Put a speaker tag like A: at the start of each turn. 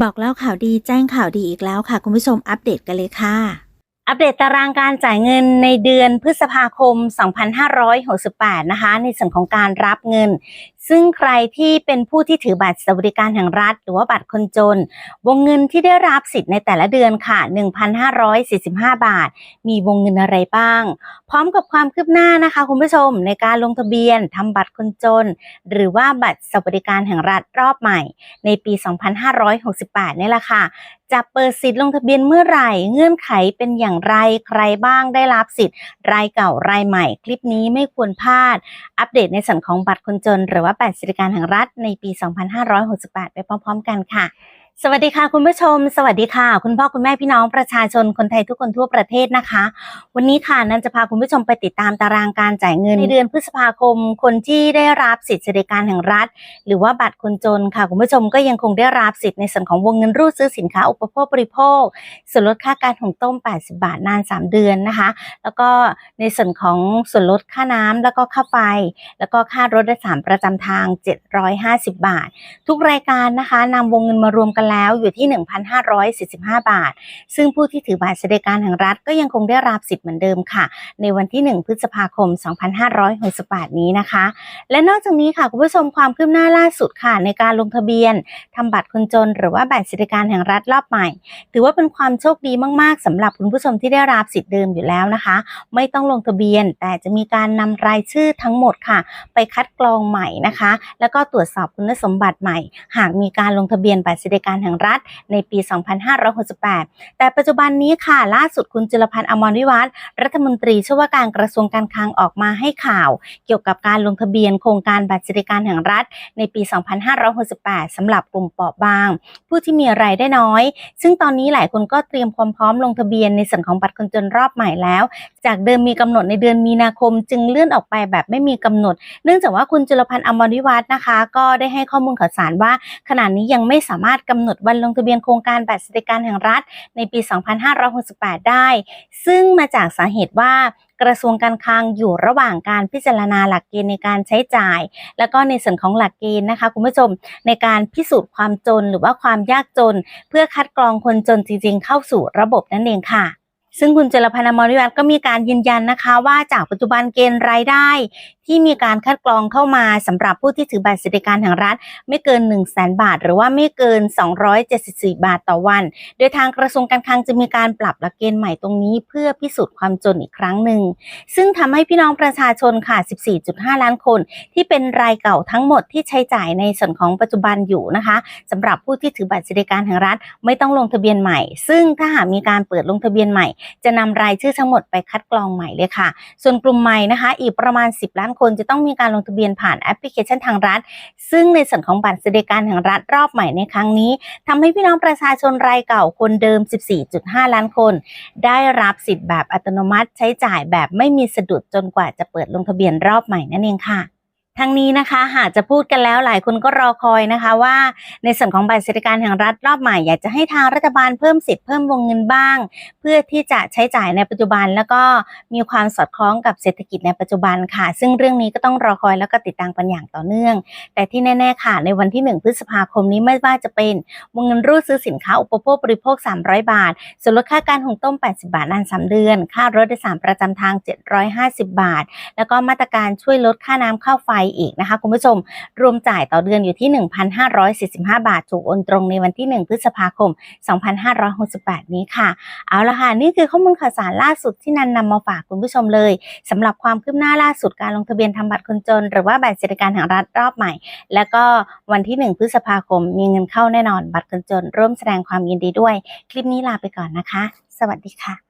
A: บอกเล่าข่าวดีแจ้งข่าวดีอีกแล้วค่ะ คุณผู้ชมอัปเดตกันเลยค่ะ
B: อัปเดตตารางการจ่ายเงินในเดือนพฤษภาคม 2568 นะคะ ในส่วนของการรับเงิน ซึ่งใครที่เป็นผู้ที่ถือบัตรสวัสดิการแห่งรัฐ หรือว่าบัตรคนจน วงเงินที่ได้รับสิทธิ์ในแต่ละเดือนค่ะ 1,545 บาท มีวงเงินอะไรบ้าง พร้อมกับความคืบหน้านะคะคุณผู้ชมในการลงทะเบียนทำบัตรคนจน หรือว่าบัตรสวัสดิการแห่งรัฐรอบใหม่ ในปี 2568นี่แหละค่ะจะเปิดสิทธิ์ลงทะเบียนเมื่อไหร่ เงื่อนไขเป็นอย่างไร ใครบ้างได้รับสิทธิ์ รายเก่ารายใหม่ คลิปนี้ไม่ควรพลาด อัปเดตในส่วนของบัตรคนจนหรือว่า8ศิริการแห่งรัฐในปี 2568 ไปพร้อมๆ กันค่ะ สวัสดีค่ะคุณผู้ชม สวัสดีค่ะ คุณพ่อคุณแม่พี่น้องประชาชนคนไทยทุกคนทั่วประเทศนะคะ วันนี้ค่ะนันจะพาคุณผู้ชมไปติดตามตารางการจ่ายเงินในเดือนพฤษภาคม คนที่ได้รับสิทธิสวัสดิการแห่งรัฐ หรือว่าบัตรคนจนค่ะ คุณผู้ชมก็ยังคงได้รับสิทธิ์ในส่วนของวงเงินรูดซื้อสินค้าอุปโภคบริโภคส่วนลดค่าการหุงต้ม 80 บาทนาน 3 เดือนนะคะ แล้วก็ในส่วนของส่วนลดค่าน้ำแล้วก็ค่าไฟ แล้วก็ค่ารถโดยสารประจำทาง 750 บาท ทุกรายการนะคะนำวงเงินมารวมกันแล้วอยู่ที่ 1,545 บาท ซึ่งผู้ที่ถือบัตรสวัสดิการแห่งรัฐก็ยังคงได้รับสิทธิ์เหมือนเดิมค่ะ ในวันที่ 1 พฤษภาคม 2568 นี้นะคะ และนอกจากนี้ค่ะคุณผู้ชมความคืบหน้าล่าสุดค่ะ ในการลงทะเบียนทำบัตรคนจน หรือว่าบัตรสวัสดิการแห่งรัฐรอบใหม่ ถือว่าเป็นความโชคดีมาก ๆสำหรับคุณผู้ชมที่ได้รับสิทธิ์เดิมอยู่แล้วนะคะ ไม่ต้องลงทะเบียน แต่จะมีการนำรายชื่อทั้งหมดค่ะ ไปคัดกรองใหม่นะคะ แล้วก็ตรวจสอบคุณสมบัติใหม่ หากมีการลงทะเบียนบัตรสวัสดิการแห่งรัฐในปี 2568 แต่ปัจจุบันนี้ค่ะ ล่าสุดคุณจุลพันธ์อมรวิวัฒน์รัฐมนตรีช่วยว่าการกระทรวงการคลังออกมาให้ข่าว เกี่ยวกับการลงทะเบียนโครงการบัตรสวัสดิการแห่งรัฐในปี 2568สำหรับกลุ่มเปราะบาง ผู้ที่มีรายได้น้อย ซึ่งตอนนี้หลายคนก็เตรียมความพร้อมลงทะเบียนในส่วนของบัตรคนจนรอบใหม่แล้ว จากเดิมมีกำหนดในเดือนมีนาคม จึงเลื่อนออกไปแบบไม่มีกำหนด เนื่องจากว่าคุณจุลพันธ์อมรวิวัฒน์นะคะ ก็ได้ให้ข้อมูลข่าวสารว่าขณะนี้ยังไม่สามารถกำหนดวันลงทะเบียนโครงการบัตรสวัสดิการแห่งรัฐในปี 2568 ได้ ซึ่งมาจากสาเหตุว่ากระทรวงการคลังอยู่ระหว่างการพิจารณาหลักเกณฑ์ในการใช้จ่าย แล้วก็ในส่วนของหลักเกณฑ์นะคะคุณผู้ชมในการพิสูจน์ความจนหรือว่าความยากจน เพื่อคัดกรองคนจนจริงๆ เข้าสู่ระบบนั่นเองค่ะ ซึ่งคุณเจรพันธ์อมรวิวันก็มีการยืนยันนะคะ ว่าจากปัจจุบันเกณฑ์รายได้ ที่มีการคัดกรองเข้ามาสำหรับผู้ที่ถือบัตรสวัสดิการแห่งรัฐ ไม่เกิน 1 0 0 0 0แบาท หรือว่าไม่เกิน 274 บาทต่อวัน โดยทางกระทรวงการคลังจะมีการปรับหลักเกณฑ์ใหม่ตรงนี้ เพื่อพิสูจน์ความจนอีกครั้งหนึ่ง ซึ่งทำให้พี่น้องประชาชนค่ะ 14.5 ล้านคน ที่เป็นรายเก่าทั้งหมดที่ใช้จ่ายในส่วนของปัจจุบันอยู่นะคะสำหรับผู้ที่ถือบัตรสวัสดิการแห่งรัฐ ไม่ต้องลงทะเบียนใหม่ ซึ่งถ้าหากมีการเปิดลงทะเบียนใหม่จะนำรายชื่อทั้งหมดไปคัดกรองใหม่เลยค่ะ ส่วนกลุ่มใหม่นะคะ อีกประมาณ 10 ล้านคนจะต้องมีการลงทะเบียนผ่านแอปพลิเคชันทางรัฐ ซึ่งในส่วนของบัตรสวัสดิการแห่งรัฐรอบใหม่ในครั้งนี้ทำให้พี่น้องประชาชนรายเก่าคนเดิม 14.5 ล้านคน ได้รับสิทธิ์แบบอัตโนมัติใช้จ่ายแบบไม่มีสะดุดจนกว่าจะเปิดลงทะเบียนรอบใหม่นั่นเองค่ะ ทั้งนี้นะคะหากจะพูดกันแล้วหลายคนก็รอคอยนะคะว่า ในส่วนของบัตรสวัสดิการแห่งรัฐรอบใหม่อยากจะให้ทางรัฐบาลเพิ่มสิทธิ์เพิ่มวงเงินบ้าง เพื่อที่จะใช้จ่ายในปัจจุบัน แล้วก็มีความสอดคล้องกับเศรษฐกิจในปัจจุบันค่ะ ซึ่งเรื่องนี้ก็ต้องรอคอยแล้วก็ติดตามกันอย่างต่อเนื่อง แต่ที่แน่ๆค่ะ ในวันที่ 1 พฤษภาคมนี้ไม่ว่าจะเป็นวงเงินรูดซื้อสินค้าอุปโภคบริโภค 300 บาทส่วนลดค่าการหุงต้ม 80 บาทนาน 3 เดือน ค่ารถโดยสารประจำทาง 750 บาท แล้วก็มาตรการช่วยลดค่าน้ำค่าไฟอีกนะคะ คุณผู้ชม รวมจ่ายต่อเดือนอยู่ที่ 1,545 บาท ถูกโอนตรงในวันที่ 1 พฤษภาคม 2568 นี้ค่ะ เอาละค่ะ นี่คือข้อมูลข่าวสารล่าสุดที่นันนำมาฝากคุณผู้ชมเลย สำหรับความคืบหน้าล่าสุดการลงทะเบียนทำบัตรคนจน หรือว่าบัตรสวัสดิการแห่งรัฐรอบใหม่ แล้วก็วันที่ 1 พฤษภาคม มีเงินเข้าแน่นอน บัตรคนจน ร่วมแสดงความยินดีด้วย คลิปนี้ลาไปก่อนนะคะ สวัสดีค่ะ